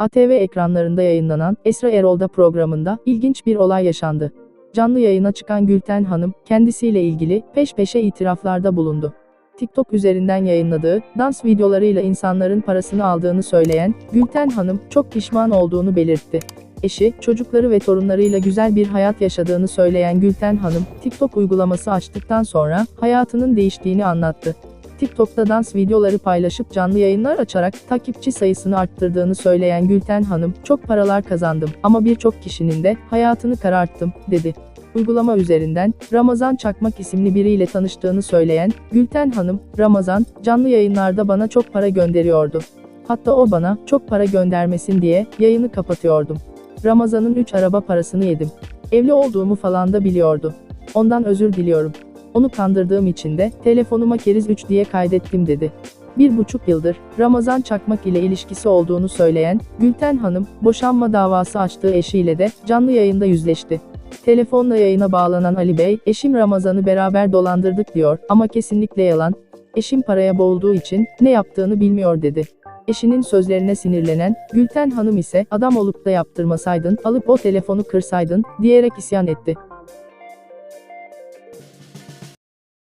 ATV ekranlarında yayınlanan Esra Erol'da programında ilginç bir olay yaşandı. Canlı yayına çıkan Gülten Hanım, kendisiyle ilgili peş peşe itiraflarda bulundu. TikTok üzerinden yayınladığı dans videolarıyla insanların parasını aldığını söyleyen Gülten Hanım çok pişman olduğunu belirtti. Eşi, çocukları ve torunlarıyla güzel bir hayat yaşadığını söyleyen Gülten Hanım, TikTok uygulaması açtıktan sonra hayatının değiştiğini anlattı. TikTok'ta dans videoları paylaşıp canlı yayınlar açarak takipçi sayısını arttırdığını söyleyen Gülten Hanım, çok paralar kazandım ama birçok kişinin de hayatını kararttım, dedi. Uygulama üzerinden Ramazan Çakmak isimli biriyle tanıştığını söyleyen Gülten Hanım, Ramazan, canlı yayınlarda bana çok para gönderiyordu. Hatta o bana çok para göndermesin diye yayını kapatıyordum. Ramazan'ın 3 araba parasını yedim. Evli olduğumu falan da biliyordu. Ondan özür diliyorum. Onu kandırdığım için de telefonuma keriz 3 diye kaydettim dedi. Bir buçuk yıldır Ramazan Çakmak ile ilişkisi olduğunu söyleyen Gülten Hanım, boşanma davası açtığı eşiyle de canlı yayında yüzleşti. Telefonla yayına bağlanan Ali Bey, eşim Ramazan'ı beraber dolandırdık diyor ama kesinlikle yalan. Eşim paraya boğulduğu için ne yaptığını bilmiyor dedi. Eşinin sözlerine sinirlenen Gülten Hanım ise adam olup da yaptırmasaydın, alıp o telefonu kırsaydın diyerek isyan etti.